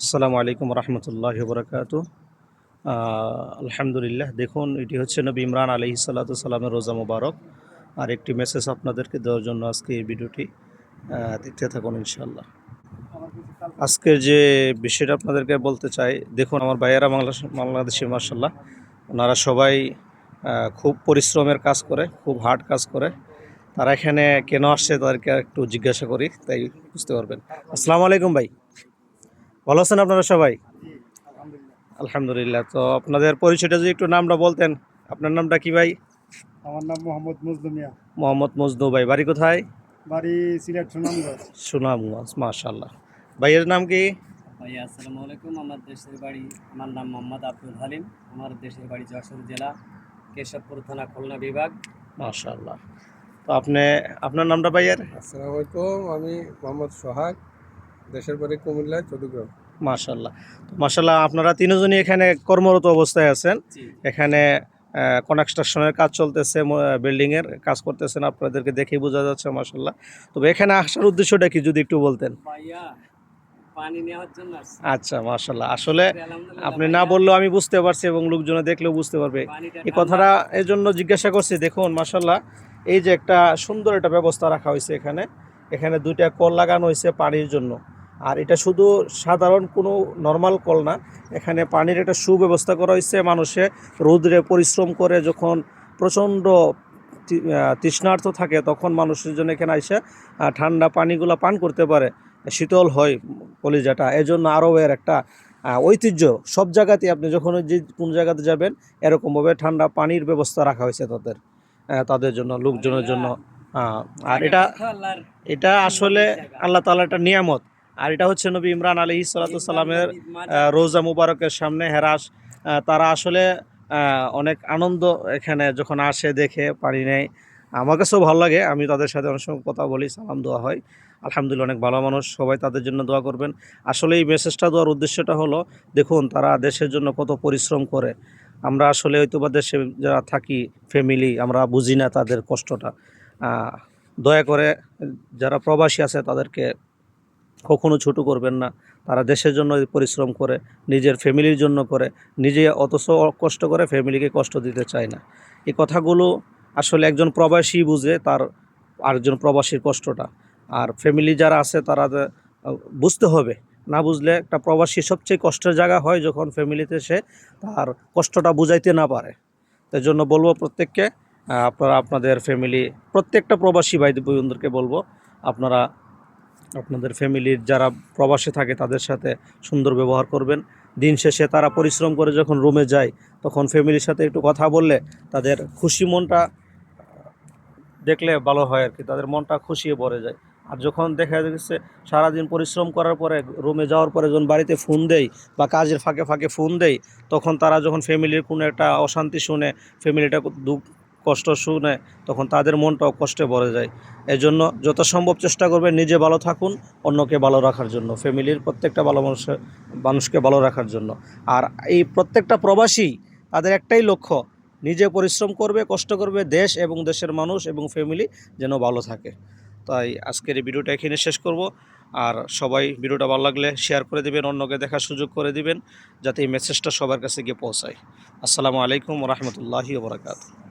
আসসালামু আলাইকুম রহমতুল্লাহ বরকাত আলহামদুলিল্লাহ, দেখুন, এটি হচ্ছে নবী ইমরান আলহি সাল্লামের রোজা মুবারক। আর একটি মেসেজ আপনাদেরকে দেওয়ার জন্য আজকে এই ভিডিওটি দেখতে থাকুন ইনশাল্লাহ আজকের যে বিষয়টা আপনাদেরকে বলতে চাই, দেখুন, আমার ভাইয়েরা বাংলাদেশ, বাংলাদেশি মার্শাল্লাহ ওনারা সবাই খুব পরিশ্রমের কাজ করে, খুব হার্ড কাজ করে। তারা এখানে কেন আসছে তাদেরকে একটু জিজ্ঞাসা করি, তাই বুঝতে পারবেন। আসসালামু আলাইকুম ভাই। ভালো আছেন আপনারা সবাই? আলহামদুলিল্লাহ। তো আপনাদের পরিচয়টা যদি একটু নামটা বলতেন। আপনার নামটা কি ভাই? আমার নাম মোহাম্মদ মজদুমিয়া মোহাম্মদ মজনু ভাই। বাড়ি কোথায়? বাড়ি সিলেট সুনামগঞ্জ। সুনামগঞ্জ মাশাল্লাহ ভাইয়ের নাম কি? ভাইয়া আসসালামু আলাইকুম। আমার দেশের বাড়ি আমার নাম মোহাম্মদ আব্দুল হালিম। আমার দেশের বাড়ি যশোর জেলা কেশবপুর থানা খুলনা বিভাগ। মাশাল্লাহ তো আপনি আপনার নামটা ভাইয়ের? আসসালামু আলাইকুম। আমি মোহাম্মদ সোহাগ। দেশের বাড়ি কুমিল্লা চৌদ্দগ্রাম। মাশাল্লাহ তো মাশাল্লাহ আপনারা তিনজনই এখানে কর্মরত অবস্থায় আছেন। এখানে কনস্ট্রাকশনের কাজ চলতেছে বিল্ডিংয়ের কাজ করতেছেন আপনাদেরকে দেখেই বোঝা যাচ্ছে মাশাল্লাহ তবে এখানে আসার উদ্দেশ্যটা কি যদি একটু বলতেন? ভাইয়া পানি নেওয়ার জন্য আসছি। আচ্ছা মাশাল্লাহ আসলে আপনি না বললেও আমি বুঝতে পারছি এবং লোকজনে দেখলেও বুঝতে পারবে। এই কথাটা এই জন্য জিজ্ঞাসা করছি দেখুন মাসাল্লাহ এই যে একটা সুন্দর একটা ব্যবস্থা রাখা হয়েছে এখানে। এখানে দুইটা কল লাগানো হয়েছে পানির জন্য। আর এটা শুধু সাধারণ কোনো নর্মাল কল না এখানে পানির একটা সুব্যবস্থা করা হয়েছে মানুষে রোদ্রে পরিশ্রম করে যখন প্রচণ্ড তি- আহ, তৃষ্ণার্ত থাকে তখন মানুষের জন্য এখানে এসে ঠান্ডা পানিগুলো পান করতে পারে শীতল হয় কলিজাটা। এজন্য আরও এর একটা ঐতিহ্য। সব জায়গাতে আপনি যখন ওই যে কোন জায়গাতে যাবেন এরকমভাবে ঠান্ডা পানির ব্যবস্থা রাখা হয়েছে তাদের তাদের জন্য লোকজনের জন্য আর এটা এটা আসলে আল্লাহ তালা একটা নিয়ামত। আর এটা হচ্ছে নবী ইমরান আলী সালাতামের রোজা মুবারকের সামনে হেরাস। তারা আসলে অনেক আনন্দ এখানে যখন আসে দেখে পানি নেয় আমার কাছেও ভালো লাগে আমি তাদের সাথে অনেক সময় কথা বলি সালাম দেওয়া হয়। আলহামদুলিল্লাহ অনেক ভালো মানুষ সবাই তাদের জন্য দোয়া করবেন। আসলে এই মেসেজটা দেওয়ার উদ্দেশ্যটা হলো দেখুন তারা দেশের জন্য কত পরিশ্রম করে। আমরা আসলে হয়তো বা দেশে যারা থাকি ফ্যামিলি আমরা বুঝি না তাদের কষ্টটা। দয়া করে যারা প্রবাসী আছে তাদেরকে কখনো ছোট করবেন না। তারা দেশের জন্য পরিশ্রম করে, নিজের ফ্যামিলির জন্য করে, নিজে অথচ কষ্ট করে ফ্যামিলিকে কষ্ট দিতে চায় না। এই কথাগুলো আসলে একজন প্রবাসী বুঝে তার আরেকজন প্রবাসীর কষ্টটা। আর ফ্যামিলি যারা আছে তারা বুঝতে হবে। না বুঝলে একটা প্রবাসী সবচেয়ে কষ্টের জায়গা হয় যখন ফ্যামিলিতে সে তার কষ্টটা বুঝাইতে না পারে। তাই জন্য বলব প্রত্যেককে আপনারা আপনাদের ফ্যামিলি, প্রত্যেকটা প্রবাসী ভাই বন্ধুদেরকে বলব, আপনারা আপনাদের ফ্যামিলির যারা প্রবাসে থাকে তাদের সাথে সুন্দর ব্যবহার করবেন। দিন শেষে তারা পরিশ্রম করে যখন রুমে যায়, তখন ফ্যামিলির সাথে একটু কথা বললে তাদের খুশি মনটা দেখলে ভালো হয় আর কি, তাদের মনটা খুশিয়ে ভরে যায়। আর যখন দেখা যাচ্ছে সারাদিন পরিশ্রম করার পরে, রুমে যাওয়ার পরে যখন বাড়িতে ফোন দেয় বা কাজের ফাঁকে ফাঁকে ফোন দেয় তখন তারা যখন ফ্যামিলির কোনো একটা অশান্তি শুনে ফ্যামিলিটা কষ্ট শুনে তখন তাদের মনটাও কষ্টে ভরে যায়। এই জন্য যত সম্ভব চেষ্টা করবেন নিজে ভালো থাকুন, অন্যকে ভালো রাখার জন্য, ফ্যামিলির প্রত্যেকটা ভালো মানুষের মানুষকে ভালো রাখার জন্য। আর এই প্রত্যেকটা প্রবাসী, তাদের একটাই লক্ষ্য, নিজে পরিশ্রম করবে, কষ্ট করবে দেশ এবং দেশের মানুষ এবং ফ্যামিলি যেন ভালো থাকে। তাই আজকের এই ভিডিওটা এখানে শেষ করব। আর সবাই ভিডিওটা ভালো লাগলে শেয়ার করে দিবেন, অন্যকে দেখার সুযোগ করে দিবেন, যাতে এই মেসেজটা সবার কাছে গিয়ে পৌঁছায়। আসসালামু আলাইকুম রহমতুল্লাহি ওবরাকাতু